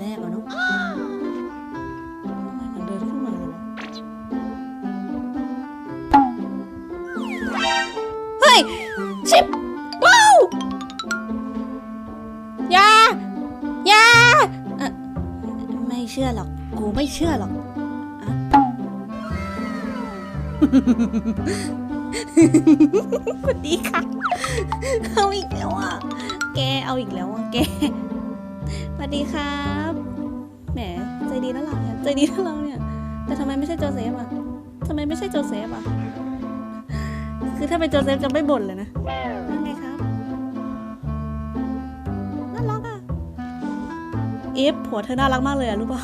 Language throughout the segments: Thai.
แตกเจอคนแรกอะเนาะมันเดินขึ้นมาเลยเฮ้ย ชิบว้าวอยาอยาเอ่อไม่เชื่อหรอก กูไม่เชื่อหรอกอะสวัสดีค่ะ เอาอีกแล้วอะ แกเอาอีกแล้วอะ แก วัสดีครับแหมใจดีนะเราเนี่ยใจดีนะเราเนี่ย แต่ทำไมไม่ใช่โจเซฟอะทำไมไม่ใช่โจเซฟอะคือถ้าเป็นโจเซฟจะไม่บ่นเลยนะนั่นไงครับน่ารักอะอีฟผัวเธอน่ารักมากเลยอะรู้ป่ะ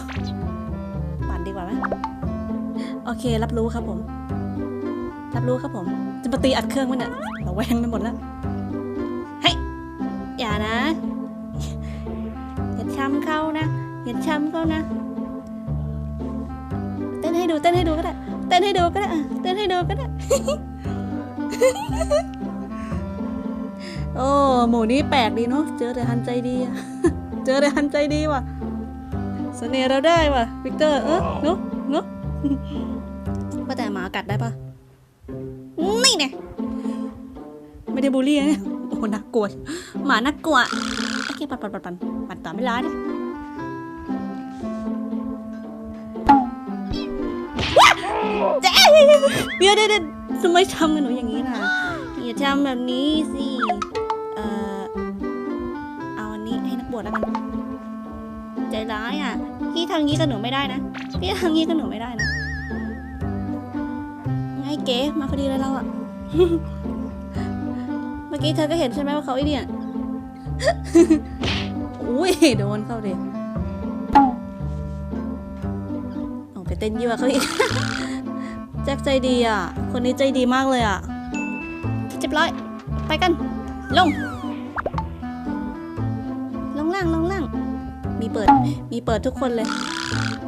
ปั่นดีกว่าไหมโอเค รับรู้ครับผม รับรู้ครับผม จะมาตีอัดเครื่องมันเนี่ยเราแวงไปหมดแล้ว ช้ำเข้านะ อย่าช้ำเข้านะ เต้นให้ดูเต้นให้ดูก็ได้ เต้นให้ดูก็ได้อะเต้นให้ดูก็ได้ โอ้หมูนี้แปลกดีเนาะ เจอแต่ฮันใจดีอะเจอแต่ฮันใจดีว่ะเสน่ห์เราได้ว่ะ วิกเตอร์ เออเนาะเนาะว่าแต่หมากัดได้ปะนี่เนี่ย ไม่ได้บูลลี่นะเนี่ยโอ้โหน่ากลัว หมาน่ากลัว โอเคปัดปัดปัดปัดปัดต่อไม่ร้านเนี่ยว้าเจ๊เดี๋ยวเดี๋ยวเดี๋ยวทำไมทำกับหนูอย่างนี้ล่ะอย่าทำแบบนี้สิเอ่อเอาอันนี้ให้นักบวชแล้วกันใจร้ายอะพี่ทำงี้กับหนูไม่ได้นะพี่ทำงี้กับหนูไม่ได้นะไงเก๋มาพอดีเลยเราอะเมื่อกี้เธอก็เห็นใช่ไหมว่าเขาไอเนี่ย อุ้ยโดนเข้าเดิโอ้ไปเต้นยั่วเขาอีก แจ็คใจดีอะ คนนี้ใจดีมากเลยอะเจ็บร้อย ไปกัน ลง ลงล่างลงล่าง มีเปิด มีเปิดทุกคนเลย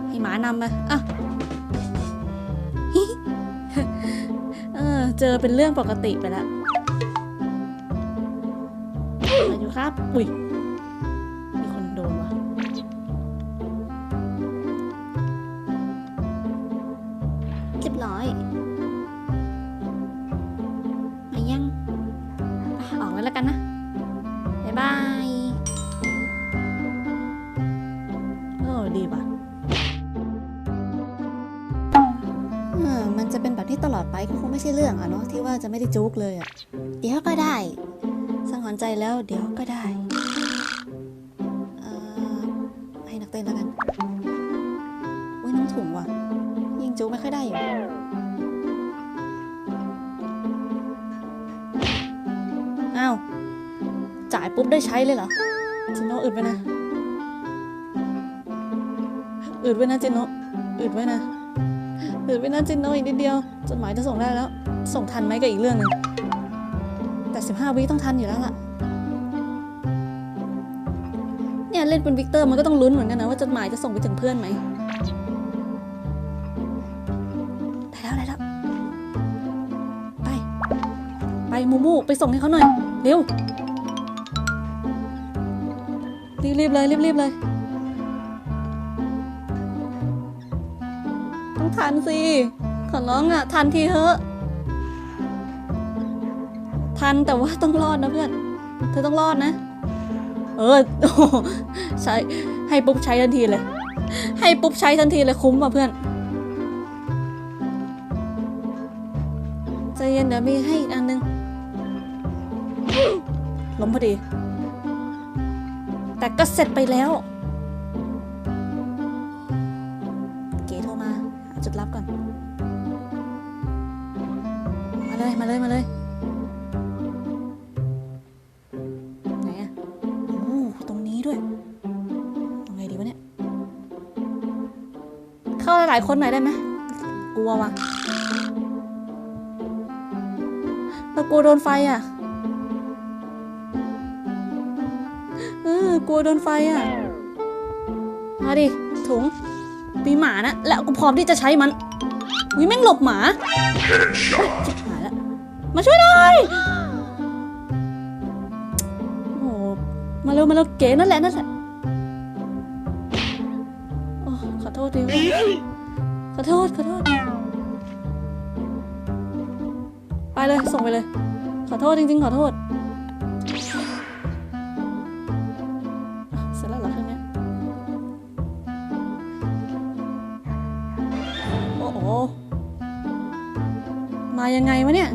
ให้หมานำไปอะเออ เจอเป็นเรื่องปกติไปแล้ว อยู่ครับอุ้ย มีคนโดนว่ะเรียบร้อย มายังไปออกแล้วแล้วกันนะ บ๊ายบายโอ้ดีป่ะเออมันจะเป็นแบบที่ตลอดไปก็คงไม่ใช่เรื่องอะเนาะที่ว่าจะไม่ได้จุกเลยอะเดี๋ยวก็ได้ สังหรณ์ใจแล้วเดี๋ยวก็ได้ให้นักเต้นแล้วกันอุ้ยน้องถุงว่ะ ยิงจุกไม่ค่อยได้อยู่อ้าว จ่ายปุ๊บได้ใช้เลยเหรอจิโนอึดไว้นะ อึดไว้นะจิโนอึดไว้นะหรือไม่น่าจินโนอีกนิดเดียว จดหมายจะส่งได้แล้ว ส่งทันไหมก็อีกเรื่องหนึง แต่15วิต้องทันอยู่แล้วล่ะ เนี่ยเล่นเป็นวิกเตอร์มันก็ต้องลุ้นเหมือนกันนะว่าจดหมายจะส่งไปถึงเพื่อนไหมได้แล้วได้แล้ว ไป ไปมูมูไปส่งให้เขาหน่อย เร็ว รีบรีบๆเลยรีบๆเลย ต้องทันสิขอร้องอะ ทันทีเถอะ ทันแต่ว่าต้องรอดนะเพื่อน เธอต้องรอดนะ เออใช้ให้ปุ๊บใช้ทันทีเลย ให้ปุ๊บใช้ทันทีเลยคุ้มอะเพื่อนใจเย็นเดี๋ยวมีให้อีกอันนึงล้มพอดี แต่ก็เสร็จไปแล้ว เก๋โทรมา หาจุดรับก่อน มาเลย มาเลย มาเลยายคนหน่อยได้ไหมกลัวว่ะเรากลัวโดนไฟอะเออกลัวโดนไฟอะมาดิถุงมีหมานะ แล้วกูพร้อมที่จะใช้มันวิแม่งหลบหมาชิบหายแล้วมาช่วยหน่อยมาเร็วมาเร็วเก๋นั่นแหละนั่นแหละโอ้ขอโทษดิ ขอโทษขอโทษ ไปเลยส่งไปเลย ขอโทษจริง ๆ ขอโทษเสร็จแล้วเหรอเครื่องนี้โอ้โหมายังไงวะเนี่ย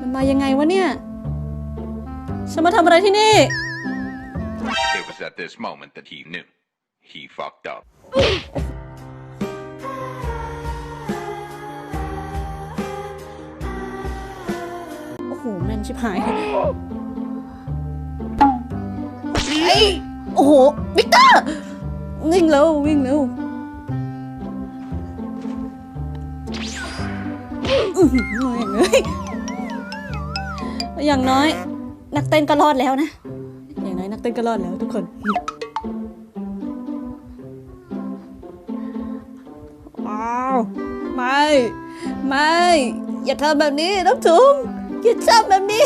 มันมายังไงวะเนี่ย ฉันมาทำอะไรที่นี่ It was at this moment that he knew. He fucked up. ชิบหายไอ้โอ้โหวิกเตอร์ วิ่งเร็ววิ่งเร็วอื้อหือหน่อยเลยอย่างน้อย นักเต้นก็รอดแล้วนะ อย่างน้อยนักเต้นก็รอดแล้วทุกคนว้าว ไม่ ไม่ อย่าทำแบบนี้น้องถุง อย่าทำแบบนี้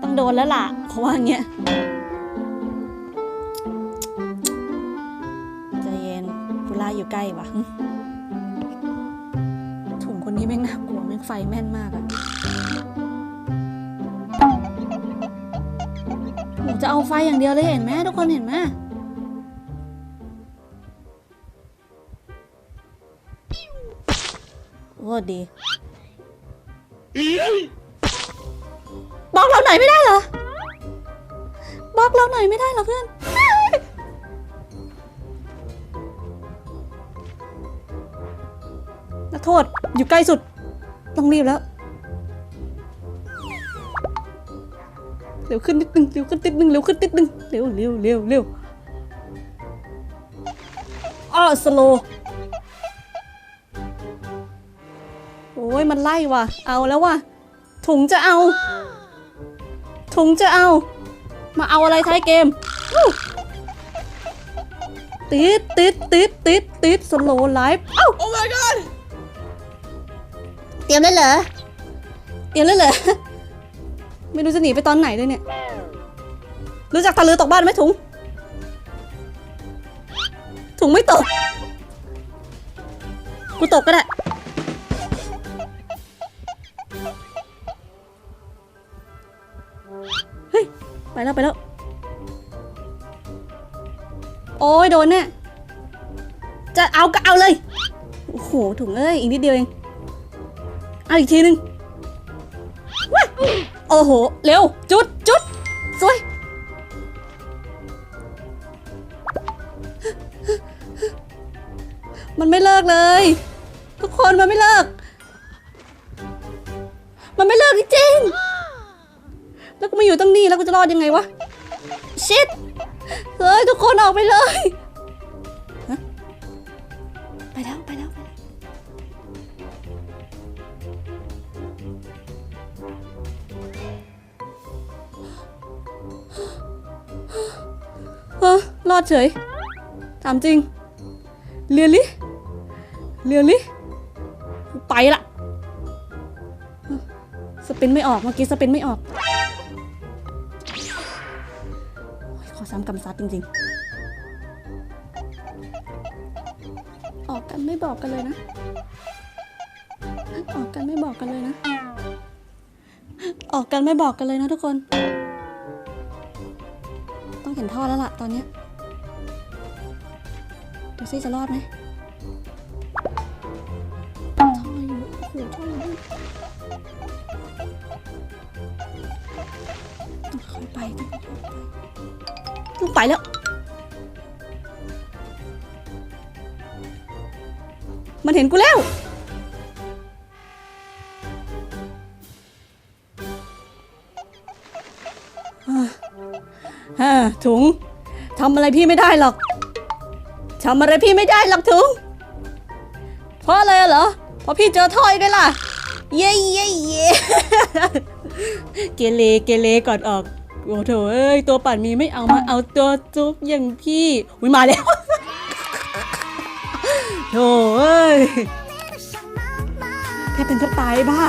ต้องโดนแล้วล่ะเขาว่าอย่างเงี้ยใจเย็นฟุล่าอยู่ใกล้วะถุงคนนี้แม่งน่ากลัวแม่งไฟแม่นมากอะหนูจะเอาไฟอย่างเดียวเลยเห็นไหมทุกคนเห็นไหมโอ้ดี บอกเราหน่อยไม่ได้เหรอ บอกเราหน่อยไม่ได้เหรอเพื่อน นักโทษอยู่ใกล้สุด ต้องรีบแล้ว เร็วขึ้นนิดนึง เร็วขึ้นนิดนึง เร็วขึ้นนิดนึง เร็วเร็วเร็วเร็วอ้อสโล อ้ยมันไล่ว่ะ เอาแล้วว่ะ ถุงจะเอา ถุงจะเอา มาเอาอะไรท้ายเกมวู้ติดติดติดติดติดสโลไลฟ์เอ้าโอ้ my god เตรียมได้เหรอ เตรียมได้เหรอ ไม่รู้จะหนีไปตอนไหนเลยเนี่ย รู้จักตะลือตกบ้านไหมถุง ถุงไม่ตก กูตกก็ได้ ไปแล้วไปแล้ว โอ้ยโดนแน่จะเอาก็เอาเลย โอ้โหถุงเอ้ย อีกนิดเดียวเอง เอาอีกทีหนึ่งว้าโอ้โห เร็ว จุดจุดสวย มันไม่เลิกเลย ทุกคนมันไม่เลิก มันไม่เลิกจริง แล้วก็มาอยู่ตรงนี้แล้วกูจะรอดยังไงวะชิดเฮ้ยทุกคนออกไปเลยฮะไปแล้วไปแล้วไปแล้วเออรอดเฉยถามจริงเรียนลิเรียนลิไปละเออสปินไม่ออกเมื่อกี้สปินไม่ออก อ้ยขอซ้ำกำซัดจริงๆ ออกกันไม่บอกกันเลยนะ ออกกันไม่บอกกันเลยนะ ออกกันไม่บอกกันเลยนะทุกคน ต้องเห็นท่อแล้วล่ะตอนนี้เดี๋ยวซี่จะรอดไหมท่ออยู่โอ้โหท่ออยู่ต้องเข้าไปต้องเข้าไป ไปแล้ว มันเห็นกูแล้วฮ่าถุงทำอะไรพี่ไม่ได้หรอกทำอะไรพี่ไม่ได้หรอกถุง เพราะอะไรเหรอ เพราะพี่เจอถ้อยไงล่ะ เย้เย้เย้เกเรเกเรก่อนออก โอ้โถเอ้ยตัวปั่นมีไม่เอามาเอาตัวจุ๊บอย่างพี่อุ้ยมาแล้วโถเอ้ยแค่เป็นแทบตายบ้า